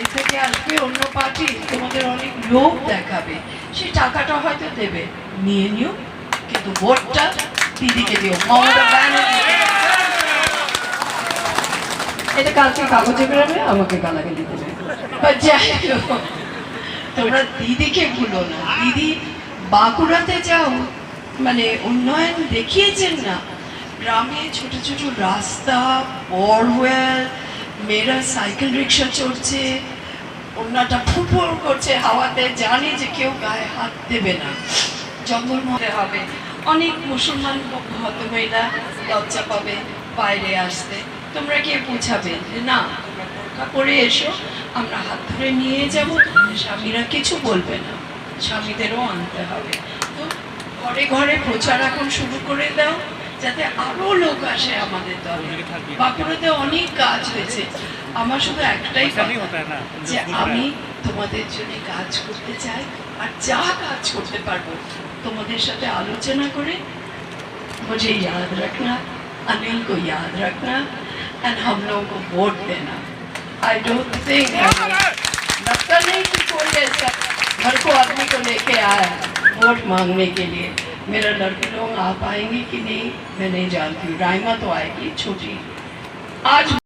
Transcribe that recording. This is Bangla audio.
আসবে অন্য পার্টি তোমাদের অনেক লোভ দেখাবে? টাকাটা হয়তো দেবে। নিয়ে নিও, কিন্তু ভোটটা দিদিকে দিও। মমতা ব্যানার্জি। এটা কালকে কাগজে বেরোবে, আমাকে গালাগালি দেবে যাই তোমরা দিদিকে ভুলো না। দিদি বাঁকুড়াতে যাও মানে উন্নয়ন দেখিয়েছেন না? গ্রামে ছোট ছোট রাস্তা বড়ওয়েল মেয়েরা সাইকেল রিক্সা চড়ছে, অন্যটা ফুটফুর করছে হাওয়াতে, জানে যে কেউ গায়ে হাত দেবে না। জঙ্গল মধ্যে হবে। অনেক মুসলমান ভদ্রমহিলা লজ্জা পাবে বাইরে আসতে। তোমরা গিয়ে বুঝাবে যে না, তোমরা পরে এসো, আমরা হাত ধরে নিয়ে যাব, স্বামীরা কিছু বলবে না। স্বামীদেরও আনতে হবে। তো ঘরে ঘরে প্রচার এখন শুরু করে দাও। যাতে আরো লোক আসে আমাদের দলে বাঁকুড়াতে অনেক কাজ হয়েছে আমার শুধু একটাই কথা যে আমি তোমাদের জন্য কাজ করতে চাই আর যা কাজ করতে পারবো তোমাদের সাথে আলোচনা করে मुझे याद रखना अनिल को याद रखना एंड हम लोगों को वोट देना आई डोंट थिंक लगता नहीं कि कोई ऐसा घर को आदमी को लेके आया वोट मांगने के लिए मेरा लड़के लोग आ पाएँगे कि नहीं, मैं नहीं जानती राइमा तो आएगी, छोटी। आज